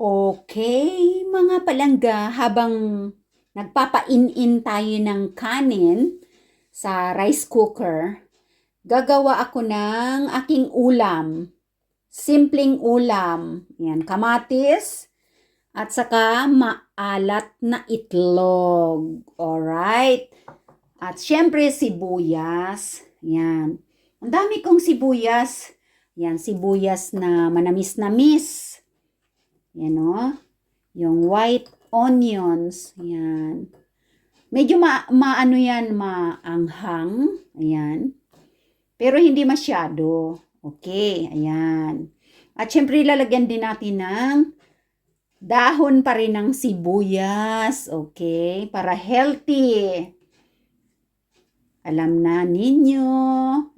Okay, mga palangga, habang nagpapain-in tayo ng kanin sa rice cooker, gagawa ako ng aking ulam. Simpleng ulam. Yan, kamatis at saka maalat na itlog. Alright? At syempre sibuyas. Yan. Ang dami kong sibuyas. Yan, sibuyas na manamis-namis. Yan o. Yung white onions. Yan. Medyo ma maano yan, maanghang. Ayan. Pero hindi masyado. Okay, ayan. At syempre lalagyan din natin ng dahon pa rin ng sibuyas. Okay, para healthy. Alam na ninyo,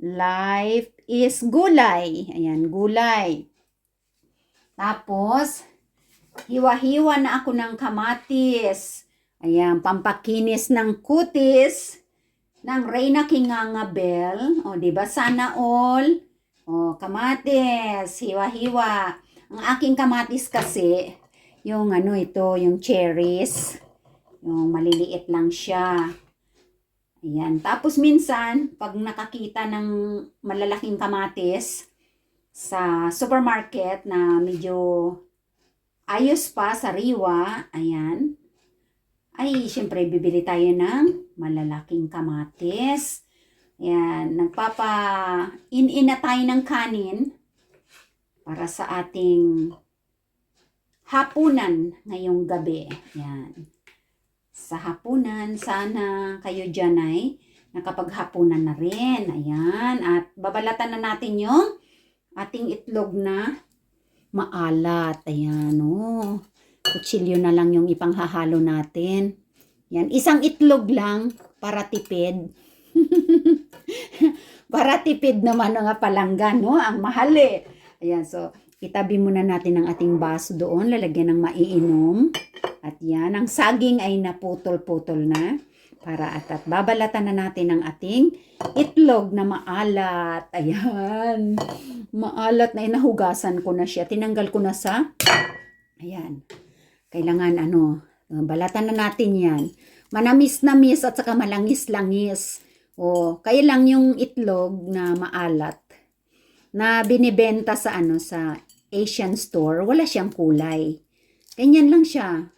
life is gulay. Ayan, gulay. Tapos, hiwa-hiwa na ako ng kamatis. Ayan, pampakinis ng kutis ng Reyna Kingangabel. O, di ba? Sana all. O, kamatis. Hiwa-hiwa. Ang aking kamatis kasi, yung ano ito, yung cherries. Yung maliliit lang siya. Ayan. Tapos minsan, pag nakakita ng malalaking kamatis sa supermarket na medyo ayos pa, sariwa, ayan, ay, syempre, bibili tayo ng malalaking kamatis. Ayan, nagpapa in-in na tayo ng kanin para sa ating hapunan ngayong gabi. Ayan. Sa hapunan, sana kayo dyan ay nakapaghapunan na rin. Ayan. At babalatan na natin yung ating itlog na maalat. Ayan, oh. Kutsilyo na lang yung ipanghahalo natin. Yan, isang itlog lang para tipid. para tipid naman ang palangga, no? Ang mahal eh. Ayan, so itabi muna natin ang ating baso doon, lalagyan ng maiinom. At yan, ang saging ay naputol-putol na para at, at babalatan na natin ang ating itlog na maalat. Ayan. Maalat na inahugasan ko na siya. Tinanggal ko na sa Ayan. Kailangan ano, balatan na natin 'yan. Manamis-namis at saka malangis-langis. O, kaya lang yung itlog na maalat na binibenta sa ano sa Asian store, wala siyang kulay. Ganyan lang siya.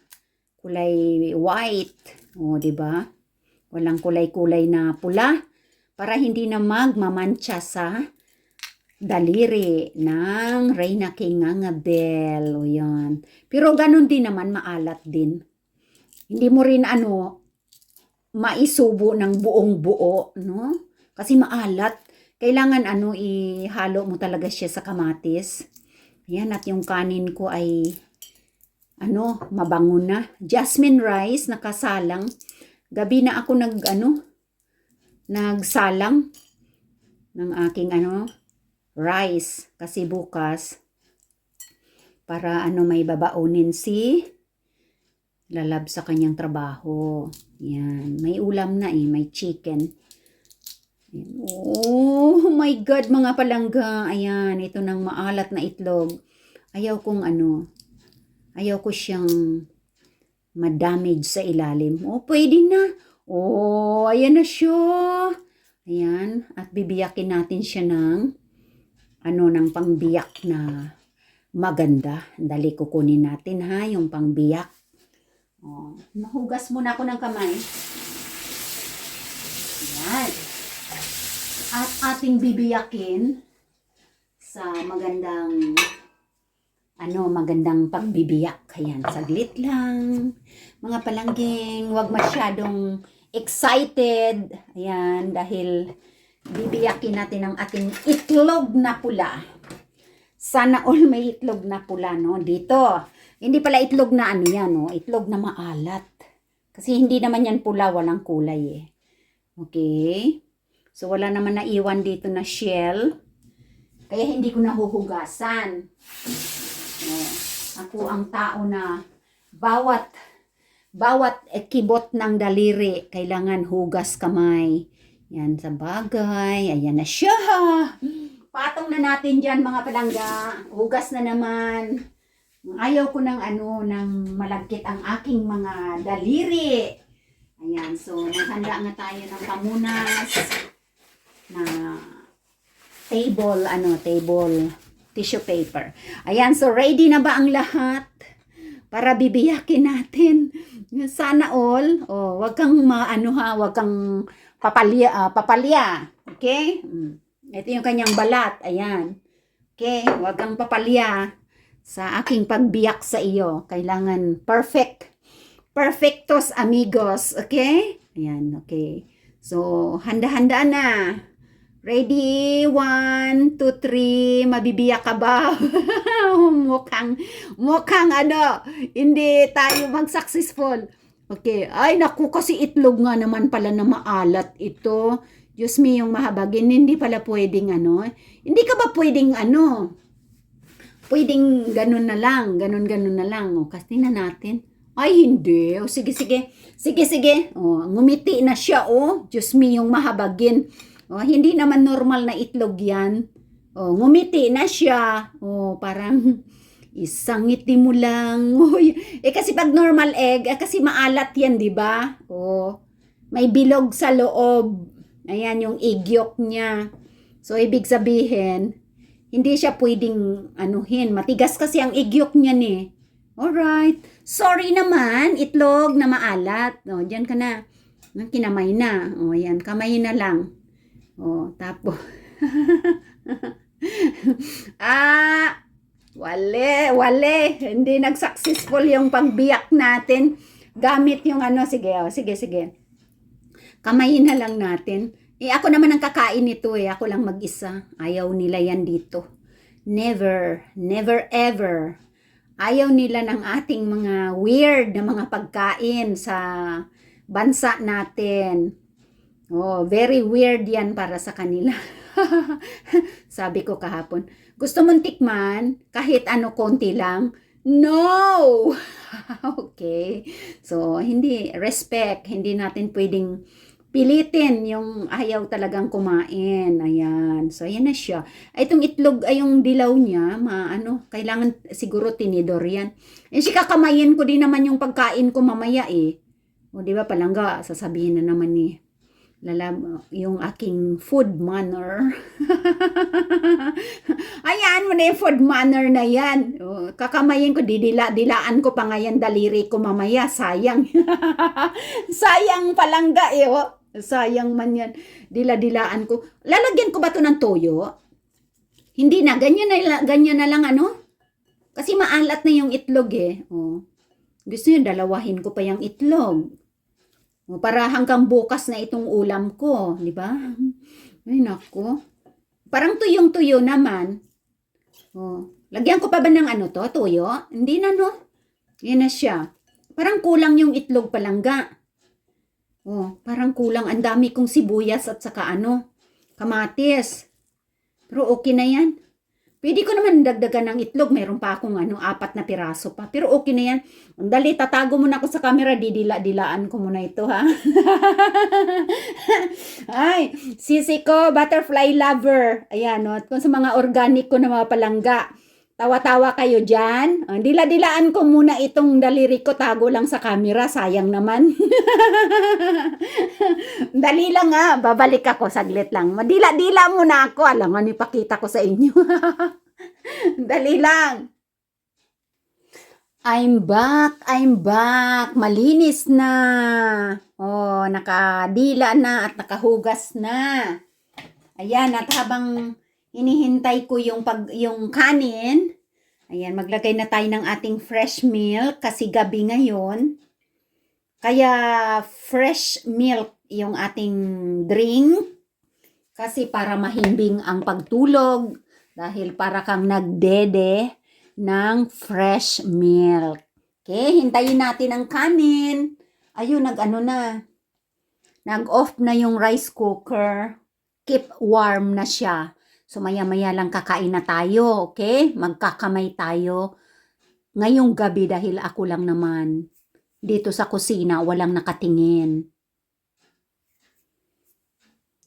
Kulay white. O, di ba? Walang kulay-kulay na pula para hindi na magmamantsa sa daliri ng Reyna Kingangabel. O yan. Pero ganun din naman, maalat din. Hindi mo rin ano, maisubo ng buong buo, no? Kasi maalat. Kailangan ano, ihalo mo talaga siya sa kamatis. Yan, at yung kanin ko ay ano, mabango na. Jasmine rice, nakasalang. Gabi na ako nag, ano, nagsalang ng aking ano, rice. Kasi bukas, para ano, may babaunin si lalab sa kanyang trabaho. Yan. May ulam na eh. May chicken. Oh my God, mga palangga. Ayan, ito ng maalat na itlog. Ayaw kong ano, ayaw ko siyang madamage sa ilalim. Oh, pwede na. Oh, ayan na siya. Ayan. At bibiyakin natin siya ng ano, ng pangbiyak na maganda. Dali kukunin natin ha, yung pangbiyak. Oh, nahugas muna ako ng kamay. Ayan. At ating bibiyakin sa magandang ano, magandang pagbibiyak. Ayan, saglit lang. Mga palangging, wag masyadong excited. Ayan, dahil bibiyakin natin ang ating itlog na pula. Sana all may itlog na pula, no? Dito. Hindi pala itlog na ano yan, no? Itlog na maalat. Kasi hindi naman yan pula, walang kulay eh. Okay? So, wala naman naiwan dito na shell. Kaya hindi ko nahuhugasan. Ako ang tao na bawat bawat kibot ng daliri kailangan hugas kamay. Yan sa bagay. Ayan na siya. Patong na natin dyan mga palangga. Hugas na naman. Ayaw ko ng ano, ng malagkit ang aking mga daliri. Ayan, so maghanda nga tayo ng pamunas na table, ano, table tissue paper. Ayan, so ready na ba ang lahat? Para bibiyakin natin. Sana all. Oh, wag kang maano ha, wag kang papalya, ah, papalya. Okay? Mm. Ito yung kanyang balat. Ayan. Okay, wag kang papalya sa aking pagbiyak sa iyo. Kailangan perfect. Perfectos amigos. Okay? Ayan, okay. So, handa-handa na. Ready? One, two, three. Mabibiyak ka ba? mukhang, mukhang ano, hindi tayo mag-successful. Okay. Ay, naku, kasi itlog nga naman pala na maalat ito. Diyos me, yung mahabagin, hindi pala pwedeng ano. Hindi ka ba pwedeng ano, pwedeng ganun na lang, ganun-ganun na lang. O, kasi na natin. Ay, hindi. O, sige, sige. Sige, sige. O, ngumiti na siya, o. Diyos me, yung mahabagin. O, hindi naman normal na itlog yan. O, ngumiti na siya. O, parang isang ngiti mo lang. Uy, eh, kasi pag normal egg, eh, kasi maalat yan, di ba? O, may bilog sa loob. Ayan, yung egg yolk niya. So, ibig sabihin, hindi siya pwedeng anuhin. Matigas kasi ang egg yolk niyan eh. Alright. Sorry naman, itlog na maalat. O, dyan ka na. Kinamay na. O, yan. Kamay na lang. O, tapos. ah, wale, wale. Hindi nag-successful yung pagbiyak natin. Gamit yung ano, sige, o, sige, sige. Kamayin na lang natin. Eh, ako naman ang kakain nito eh. Ako lang mag-isa. Ayaw nila yan dito. Never, never ever. Ayaw nila ng ating mga weird na mga pagkain sa bansa natin. Oh, very weird yan para sa kanila. Sabi ko kahapon, gusto mong tikman kahit ano konti lang? No! okay. So, hindi, respect. Hindi natin pwedeng pilitin yung ayaw talagang kumain. Ayan. So, ayan na siya. Itong itlog ay yung dilaw niya, maano, kailangan siguro tinidor yan. Eh, si kakamayin ko din naman yung pagkain ko mamaya eh. O, di ba palangga, sasabihin na naman ni lalam yung aking food manner. Ayan mo na yung food manner na yan. O, kakamayin ko, didila, dilaan ko pa ngayon daliri ko mamaya. Sayang. Sayang palangga eh. Oh. Sayang man yan. Dila-dilaan ko. Lalagyan ko ba to ng toyo? Hindi na. Ganyan na, ganyan na lang ano? Kasi maalat na yung itlog eh. Oh. Gusto nyo, dalawahin ko pa yung itlog. O, para hanggang bukas na itong ulam ko. Di ba? Ay, nako. Parang tuyong-tuyo naman. Oh. Lagyan ko pa ba ng ano to? Tuyo? Hindi na, no? Yan na siya. Parang kulang yung itlog palangga. Oh, parang kulang. Ang dami kong sibuyas at saka ano, kamatis. Pero okay na yan. Pwede ko naman dagdagan ng itlog. Meron pa akong ano, apat na piraso pa. Pero okay na yan. Dali, tatago muna ako sa camera. Didila-dilaan ko muna ito, ha? Ay, sisi ko, butterfly lover. Ayan, no? Kung sa mga organic ko na mga palangga. Tawa-tawa kayo dyan. Ah, Dila-dilaan ko muna itong daliri ko. Tago lang sa camera. Sayang naman. Dali lang nga. Babalik ako. Saglit lang. Madila-dila muna ako. Alam nga, ipakita ko sa inyo. Dali lang. I'm back. I'm back. Malinis na. Oh, nakadila na at nakahugas na. Ayan, at habang hinihintay ko yung pag yung kanin. Ayan, maglagay na tayo ng ating fresh milk kasi gabi ngayon. Kaya fresh milk yung ating drink kasi para mahimbing ang pagtulog dahil para kang nagdede ng fresh milk. Okay, hintayin natin ang kanin. Ayun, nag-ano na. Nag-off na yung rice cooker. Keep warm na siya. So maya-maya lang kakain na tayo, okay? Magkakamay tayo ngayong gabi dahil ako lang naman dito sa kusina, walang nakatingin.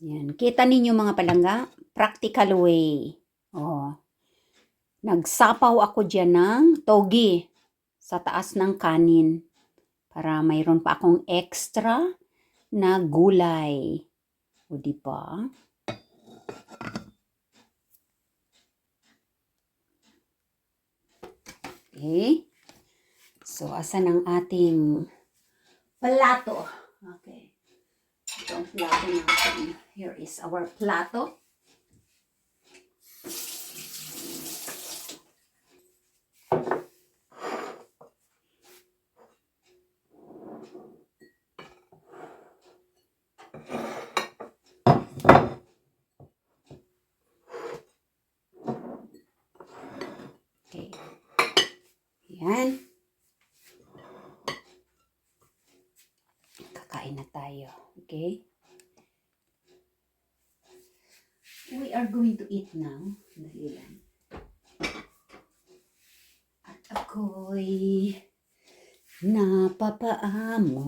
Yan. Kita ninyo mga palangga? Practical way. Oh. nagsapaw ako dyan ng togi sa taas ng kanin para mayroon pa akong extra na gulay. O di ba? Okay. So, asan ang ating plato? Okay. Ito ang plato natin. Here is our plato. Okay. Yan. Kakain na tayo. Okay? We are Dali lang. At ako'y napapaamo.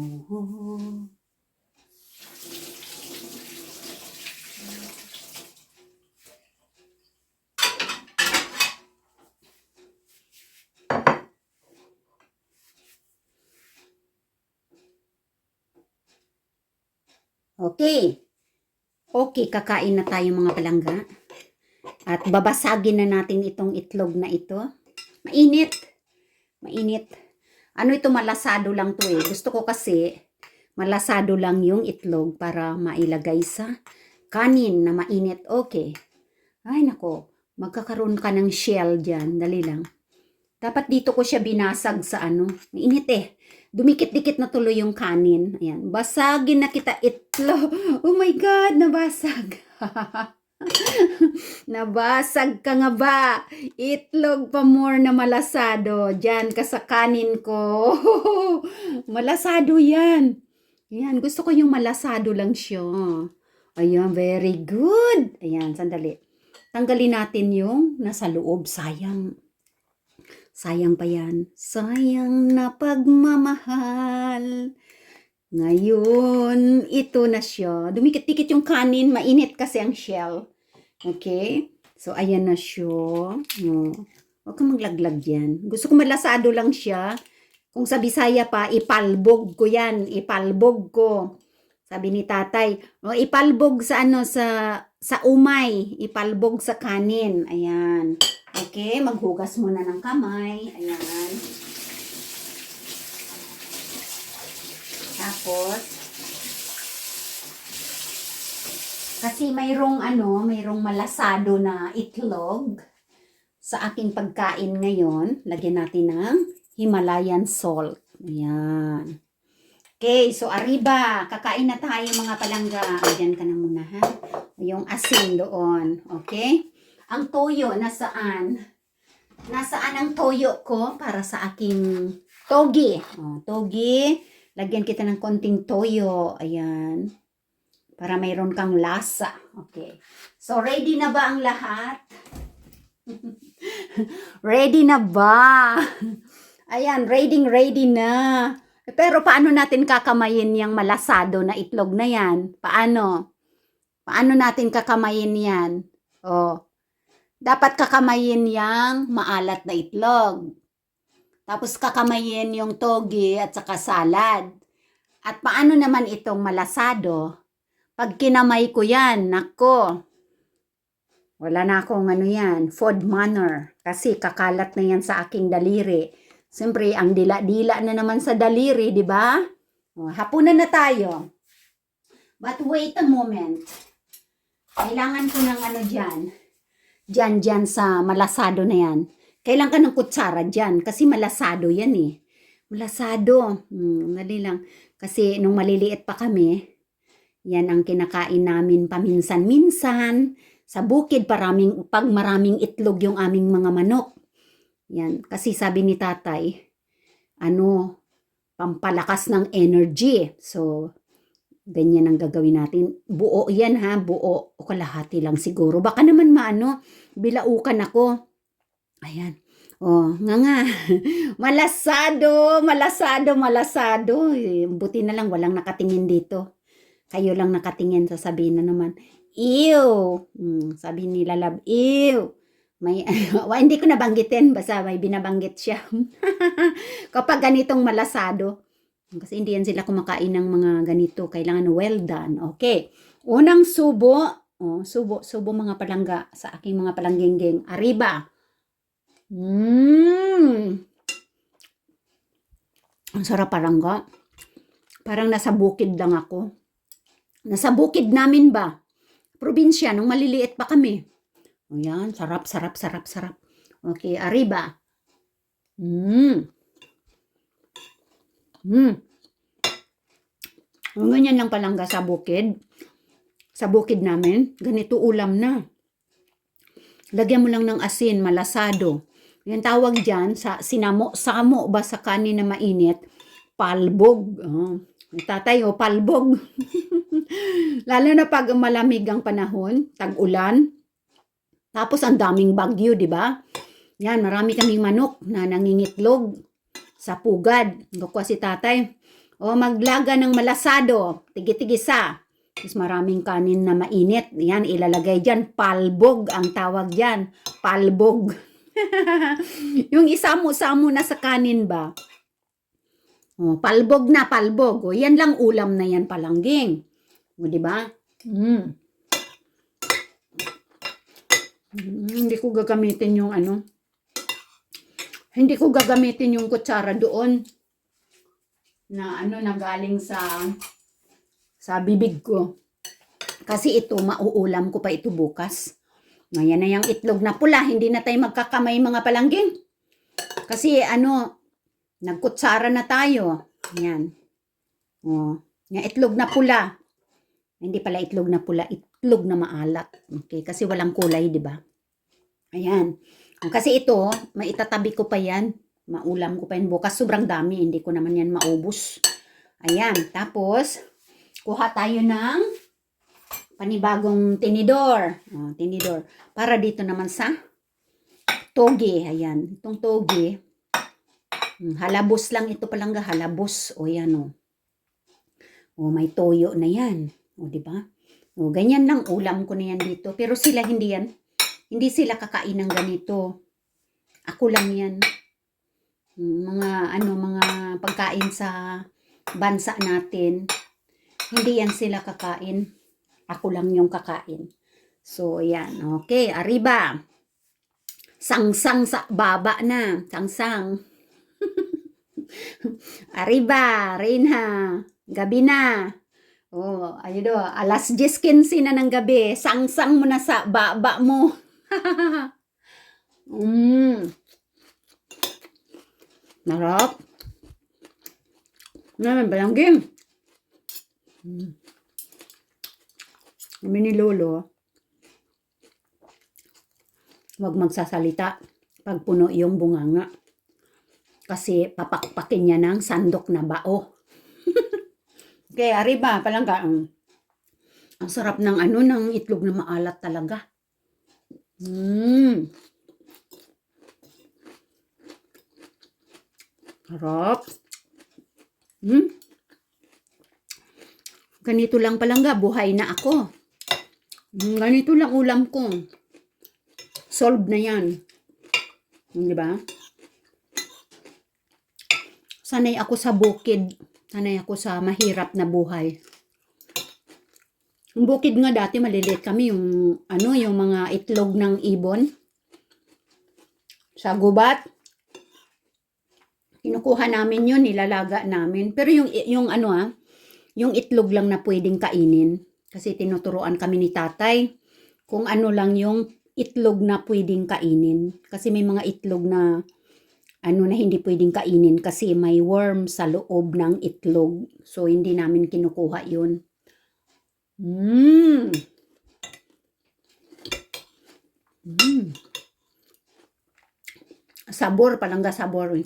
Okay. Okay, kakain na tayo mga palangga. At babasagin na natin itong itlog na ito. Mainit. Mainit. Ano ito, malasado lang to eh. Gusto ko kasi malasado lang yung itlog para mailagay sa kanin na mainit. Okay. Ay nako, magkakaroon ka ng shell dyan. Dali lang. Dapat dito ko siya binasag sa ano. Mainit eh. Dumikit-dikit na tuloy yung kanin. Ayan. Basagin na kita itlog. Oh my God, nabasag. nabasag ka nga ba? Itlog pa more na malasado. Diyan ka sa kanin ko. malasado yan. Ayan, gusto ko yung malasado lang siya. Ayan, very good. Ayan, sandali. Tanggalin natin yung nasa loob. Sayang. Sayang pa yan. Sayang na pagmamahal. Ngayon, ito na siya. Dumikit-dikit yung kanin. Mainit kasi ang shell. Okay? So, ayan na siya. Oh. Huwag kang maglaglag yan. Gusto ko malasado lang siya. Kung sa Bisaya pa, ipalbog ko yan. Ipalbog ko. Sabi ni tatay, oh, ipalbog sa ano, sa, sa umay. Ipalbog sa kanin. Ayan. Okay, maghugas muna ng kamay. Ayan. Tapos, kasi mayroong ano, mayroong malasado na itlog sa aking pagkain ngayon. Lagyan natin ng Himalayan salt. Ayan. Okay, so arriba, kakain na tayo mga palangga. Ayan ka na muna ha. Yung asin doon. Okay? Ang toyo, nasaan? Nasaan ang toyo ko para sa aking togi? Oh, togi. Lagyan kita ng konting toyo. Ayan. Para mayroon kang lasa. Okay. So, ready na ba ang lahat? ready na ba? Ayan, ready, ready na. Pero paano natin kakamayin yung malasado na itlog na yan? Paano? Paano natin kakamayin yan? Oh, dapat kakamayin yang maalat na itlog. Tapos kakamayin yung togi at saka salad. At paano naman itong malasado? Pag kinamay ko yan, nako, wala na akong ano yan, food manner. Kasi kakalat na yan sa aking daliri. Siyempre, ang dila-dila na naman sa daliri, di ba? Hapunan na tayo. But wait a moment. Kailangan ko ng ano dyan. Dyan, dyan sa malasado na yan. Kailangan ka ng kutsara dyan kasi malasado yan eh. Malasado. Hmm, dali lang. Kasi nung maliliit pa kami, yan ang kinakain namin paminsan-minsan. Sa bukid, paraming, pag maraming itlog yung aming mga manok. Yan. Kasi sabi ni tatay, ano, pampalakas ng energy. So, ganyan ang gagawin natin. Buo yan ha, buo. O kalahati lang siguro. Baka naman maano, bilaukan ako. Ayan. Oh, nga nga. malasado, malasado, malasado. Eh, Buti na lang walang nakatingin dito. Kayo lang nakatingin, sasabihin na naman, Ew! Hmm, sabi nila love, ew! may wa, hindi ko nabanggitin basta may binabanggit siya kapag ganitong malasado kasi hindi yan sila kumakain ng mga ganito kailangan well done okay unang subo oh, subo subo mga palangga sa aking mga palangging arriba mm ang sarap palangga parang nasa bukid lang ako nasa bukid namin ba probinsya nung maliliit pa kami o yan, sarap, sarap, sarap, sarap. Okay, arriba. Mmm. Mmm. Ganyan lang palangga sa bukid. Sa bukid namin, ganito ulam na. Lagyan mo lang ng asin, malasado. Yan tawag dyan, sa sinamo, samo ba sa kanin na mainit? Palbog. Oh. Tatay, oh, palbog. Lalo na pag malamig ang panahon, tag-ulan, tapos ang daming bagyo, di ba? Yan, marami kaming manok na nangingitlog sa pugad. Nakuha si tatay. O maglaga ng malasado, tigi-tigisa. Tapos maraming kanin na mainit. Yan, ilalagay dyan. Palbog ang tawag dyan. Palbog. yung isamo-samo na sa kanin ba? O, palbog na, palbog. O, yan lang ulam na yan palangging. O, di ba? Mm. Mm, hindi ko gagamitin yung ano. Hindi ko gagamitin yung kutsara doon na ano na galing sa sa bibig ko. Kasi ito mauulam ko pa ito bukas. Ngayon na yung itlog na pula, hindi na tayo magkakamay mga palangging. Kasi ano, nagkutsara na tayo. Yan. Oh, yung itlog na pula. Hindi pala itlog na pula, itlog na maalat. Okay, kasi walang kulay, di ba? Ayan. Kasi ito, maitatabi ko pa yan. Maulam ko pa yan bukas. Sobrang dami, hindi ko naman yan maubos. Ayan. Tapos, kuha tayo ng panibagong tinidor. Oh, tinidor. Para dito naman sa toge. Ayan. Itong toge. Hmm, halabos lang ito palang halabos. O yan o. O may toyo na yan. O di ba? O ganyan lang ulam ko na yan dito. Pero sila hindi yan. Hindi sila kakain ng ganito. Ako lang yan. Mga ano mga pagkain sa bansa natin. Hindi yan sila kakain. Ako lang yung kakain. So, yan. Okay, arriba. Sangsang sa baba na. Sangsang. arriba, Reina. Gabi na. Oh, ayun do, alas 10.15 na ng gabi. Sangsang mo na sa baba mo. mm. Narap. Naman ba? Mm. Kami ni Lolo, huwag magsasalita pag puno yung bunganga. Kasi papakpakin niya ng sandok na bao. Okay, arriba, palangga. Ang, ang sarap ng ano, ng itlog na maalat talaga. Mmm. Harap. Hmm. Ganito lang palangga, buhay na ako. Hmm, ganito lang ulam ko. Solve na yan. Hmm, Di ba? Sanay ako sa bukid. Sanay ako sa mahirap na buhay. Yung bukid nga dati maliliit kami yung ano yung mga itlog ng ibon sa gubat. Kinukuha namin yun, nilalaga namin. Pero yung yung ano ah, yung itlog lang na pwedeng kainin kasi tinuturuan kami ni tatay kung ano lang yung itlog na pwedeng kainin kasi may mga itlog na ano na hindi pwedeng kainin kasi may worm sa loob ng itlog. So, hindi namin kinukuha yun. Mmm! Mmm! Sabor, palangga sabor.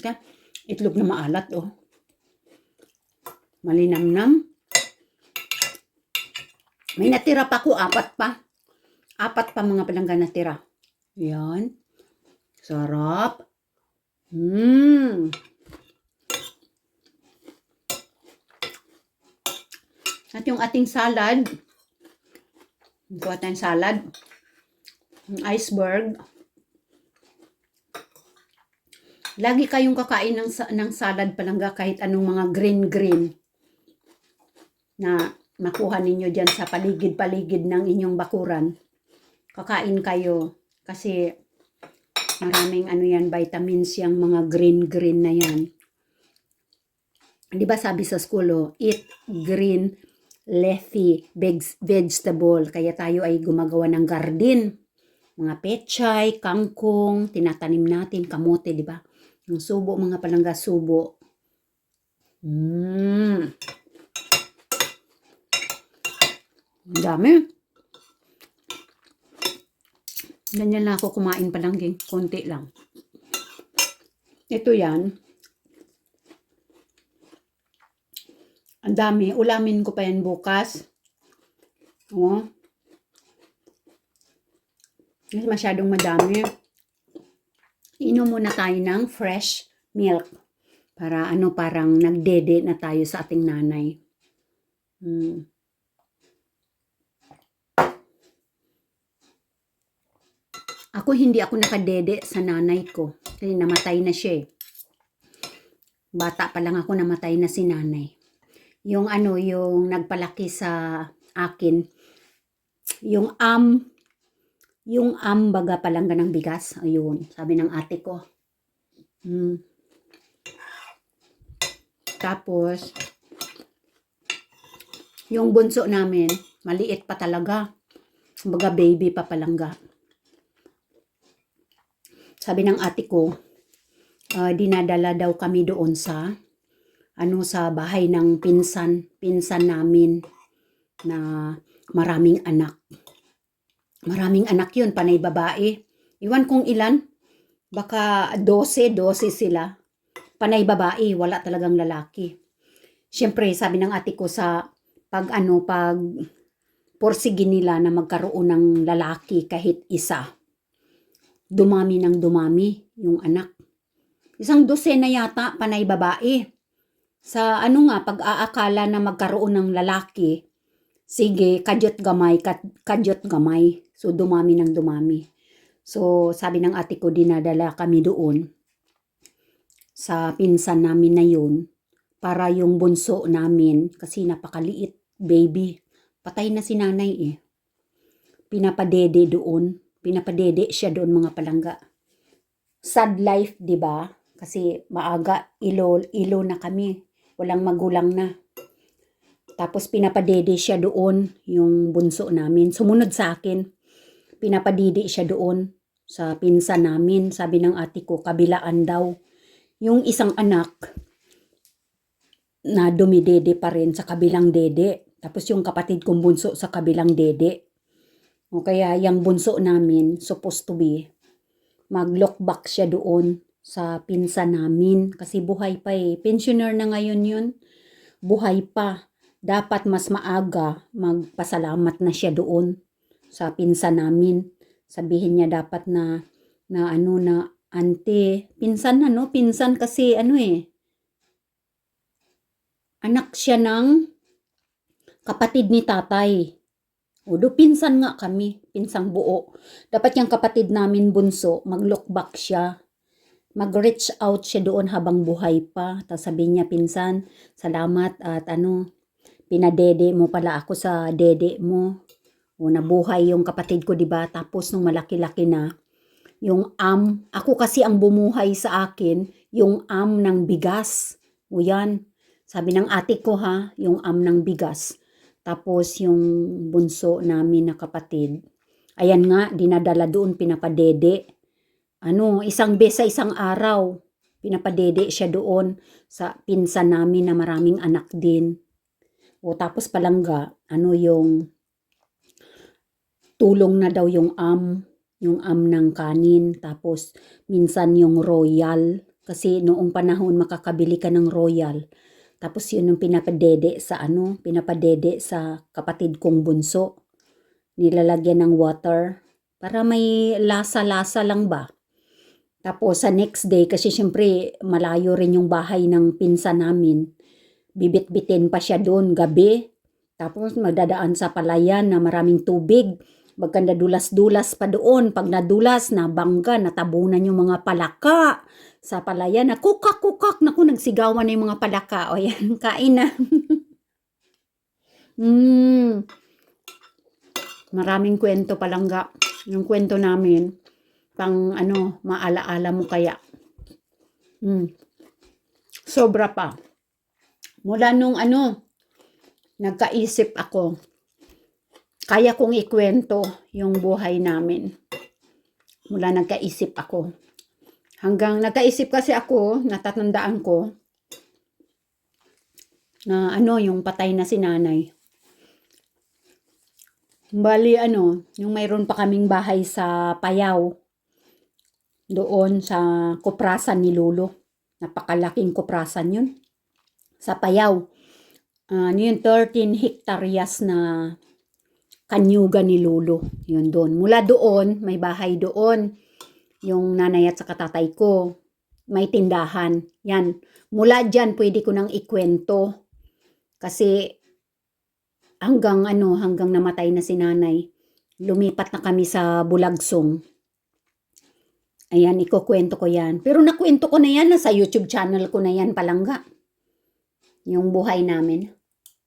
Itlog na maalat, oh. Malinamnam. May natira pa ko, apat pa. Apat pa mga palangga natira. Yan. Sarap. Mmm. At yung ating salad, kuha tayong salad, yung iceberg, Lagi kayong kakain ng, ng salad palangga kahit anong mga green-green na makuha ninyo dyan sa paligid-paligid ng inyong bakuran. Kakain kayo kasi maraming ano yan, vitamins yung mga green-green na yan. Di ba sabi sa school, oh, eat green leafy veg- vegetable. Kaya tayo ay gumagawa ng garden. Mga pechay, kangkong, tinatanim natin, kamote, di ba? Yung subo, mga palangga subo. Mmm. Ang dami. Ganyan lang ako kumain palangging. Konti lang. Ito yan. Ang dami. Ulamin ko pa yan bukas. Oh. Kasi masyadong madami. Inom muna tayo ng fresh milk. Para ano, parang nagdede na tayo sa ating nanay. Hmm. Ako hindi ako nakadede sa nanay ko. Kasi namatay na siya eh. Bata pa lang ako namatay na si nanay. Yung ano, yung nagpalaki sa akin, yung am, yung am baga palangga ng bigas. Ayun, sabi ng ate ko. Hmm. Tapos, yung bunso namin, maliit pa talaga. Baga baby pa palangga. Sabi ng ate ko, ah, dinadala daw kami doon sa ano sa bahay ng pinsan, pinsan namin na maraming anak. Maraming anak yun, panay babae. Iwan kong ilan, baka 12, 12 sila. Panay babae, wala talagang lalaki. Siyempre, sabi ng ate ko sa pag ano, pag porsige nila na magkaroon ng lalaki kahit isa dumami ng dumami yung anak. Isang dosena yata panay babae. Sa ano nga, pag-aakala na magkaroon ng lalaki, sige, kadyot gamay, kadyot gamay. So, dumami ng dumami. So, sabi ng ate ko, dinadala kami doon sa pinsan namin na yun para yung bunso namin, kasi napakaliit, baby. Patay na si nanay eh. Pinapadede doon pinapadede siya doon mga palangga. Sad life, 'di ba? Kasi maaga ilo ilo na kami. Walang magulang na. Tapos pinapadede siya doon yung bunso namin. Sumunod sa akin. Pinapadede siya doon sa pinsan namin. Sabi ng ate ko, kabilaan daw. Yung isang anak na dumidede pa rin sa kabilang dede. Tapos yung kapatid kong bunso sa kabilang dede. O kaya yung bunso namin, supposed to be, mag-look siya doon sa pinsan namin. Kasi buhay pa eh. Pensioner na ngayon yun. Buhay pa. Dapat mas maaga magpasalamat na siya doon sa pinsan namin. Sabihin niya dapat na na ano na ante, pinsan na no, pinsan kasi ano eh. Anak siya ng kapatid ni tatay. O pinsan nga kami, pinsang buo. Dapat yung kapatid namin bunso, mag-look back siya. Mag-reach out siya doon habang buhay pa. Tapos sabihin niya, pinsan, salamat at ano, pinadede mo pala ako sa dede mo. O nabuhay yung kapatid ko, di ba? Tapos nung malaki-laki na, yung am, ako kasi ang bumuhay sa akin, yung am ng bigas. O yan, sabi ng ate ko ha, yung am ng bigas. Tapos yung bunso namin na kapatid, ayan nga, dinadala doon, pinapadede. Ano, isang beses sa isang araw, pinapadede siya doon sa pinsan namin na maraming anak din. O tapos palangga, ano yung tulong na daw yung am, yung am ng kanin. Tapos minsan yung royal, kasi noong panahon makakabili ka ng royal. Tapos yun yung pinapadede sa ano, pinapadede sa kapatid kong bunso. Nilalagyan ng water para may lasa-lasa lang ba. Tapos sa next day, kasi syempre malayo rin yung bahay ng pinsan namin. Bibit-bitin pa siya doon gabi. Tapos magdadaan sa palayan na maraming tubig. Magkanda dulas-dulas pa doon. Pag nadulas, nabangga, natabunan yung mga palaka sa palayan na kukak kukak. Naku nagsigawan na yung mga palaka. O yan. Kain na. Mm. maraming kwento palangga yung kwento namin pang ano maalaala mo kaya. Mm. sobra pa. Mula nung ano nagkaisip ako kaya kong ikwento yung buhay namin. Mula nagkaisip ako Hanggang nagkaisip kasi ako, natatandaan ko, na ano, yung patay na si nanay. Bali, ano, yung mayroon pa kaming bahay sa Payaw. Doon sa kuprasan ni Lolo. Napakalaking kuprasan yun. Sa Payaw. Ah, ano yun, 13 hektaryas na kanyuga ni Lolo. Yun doon. Mula doon, may bahay doon yung nanay at sa katatay ko. May tindahan. Yan. Mula dyan, pwede ko nang ikwento. Kasi hanggang ano, hanggang namatay na si nanay, lumipat na kami sa Bulagsong. Ayan, ikukwento ko yan. Pero nakwento ko na yan, nasa YouTube channel ko na yan, palangga. Yung buhay namin.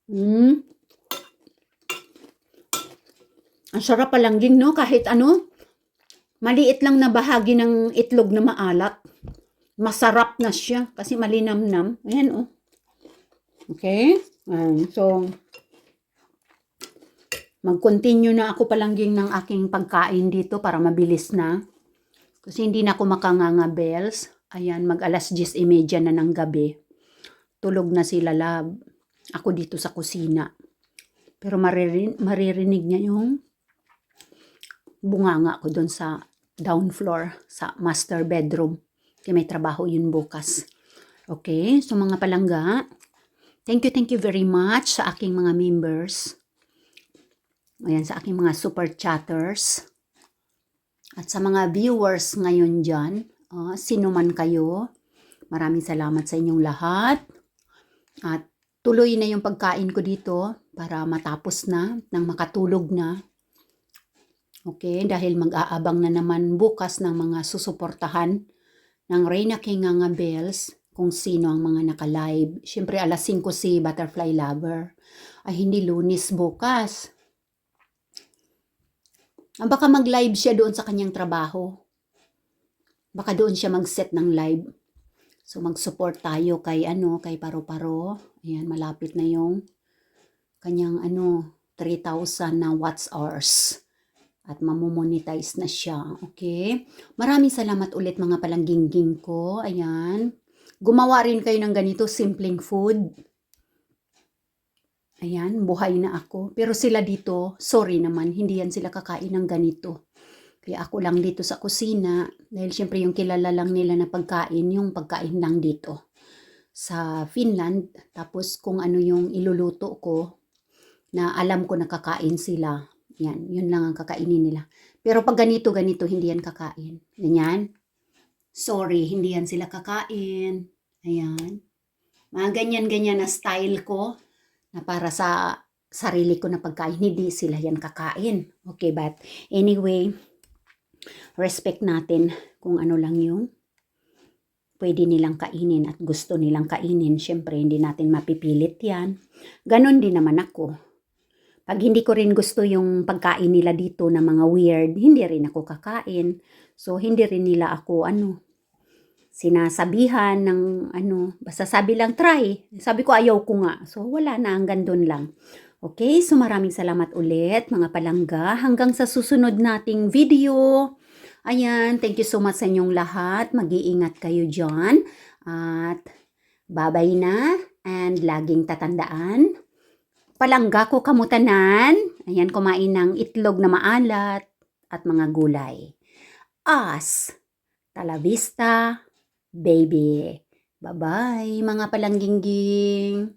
Hmm. Ang sarap palangging, no? Kahit ano, maliit lang na bahagi ng itlog na maalat. Masarap na siya kasi malinamnam. Ayan, oh. Okay? Ayan. So, mag-continue na ako palangging ng aking pagkain dito para mabilis na. Kasi hindi na ako makanganga bells. Ayan, mag alas 10.30 na ng gabi. Tulog na sila lab. Ako dito sa kusina. Pero maririn, maririnig niya yung bunganga ko doon sa down floor, sa master bedroom. Kaya may trabaho yun bukas. Okay, so mga palangga, thank you, thank you very much sa aking mga members. Ayan, sa aking mga super chatters. At sa mga viewers ngayon dyan, ah, sino man kayo, maraming salamat sa inyong lahat. At tuloy na yung pagkain ko dito para matapos na, nang makatulog na. Okay, dahil mag-aabang na naman bukas ng mga susuportahan ng Reina Kinganga Bells kung sino ang mga naka-live. Siyempre alas 5 si Butterfly Lover. Ay hindi lunis bukas. Ah, baka mag-live siya doon sa kanyang trabaho. Baka doon siya mag-set ng live. So mag-support tayo kay ano, kay Paro-Paro. Ayan, malapit na yung kanyang ano, 3,000 na watts hours at mamomonetize na siya. Okay? Maraming salamat ulit mga palanggingging ko. Ayan. Gumawa rin kayo ng ganito, simpleng food. Ayan, buhay na ako. Pero sila dito, sorry naman, hindi yan sila kakain ng ganito. Kaya ako lang dito sa kusina, dahil syempre yung kilala lang nila na pagkain, yung pagkain lang dito sa Finland. Tapos kung ano yung iluluto ko, na alam ko nakakain sila, yan, yun lang ang kakainin nila. Pero pag ganito, ganito, hindi yan kakain. Ganyan. Sorry, hindi yan sila kakain. Ayan. Mga ganyan-ganyan na style ko na para sa sarili ko na pagkain. Hindi sila yan kakain. Okay, but anyway, respect natin kung ano lang yung pwede nilang kainin at gusto nilang kainin. Siyempre, hindi natin mapipilit yan. Ganon din naman ako. Pag hindi ko rin gusto yung pagkain nila dito na mga weird, hindi rin ako kakain. So, hindi rin nila ako, ano, sinasabihan ng, ano, basta sabi lang, try. Sabi ko, ayaw ko nga. So, wala na, hanggang doon lang. Okay, so maraming salamat ulit, mga palangga. Hanggang sa susunod nating video. Ayan, thank you so much sa inyong lahat. Mag-iingat kayo dyan. At, babay na. And, laging tatandaan, palangga ko kamutanan. Ayan, kumain ng itlog na maalat at mga gulay. As, talavista, baby. Bye-bye, mga palanggingging.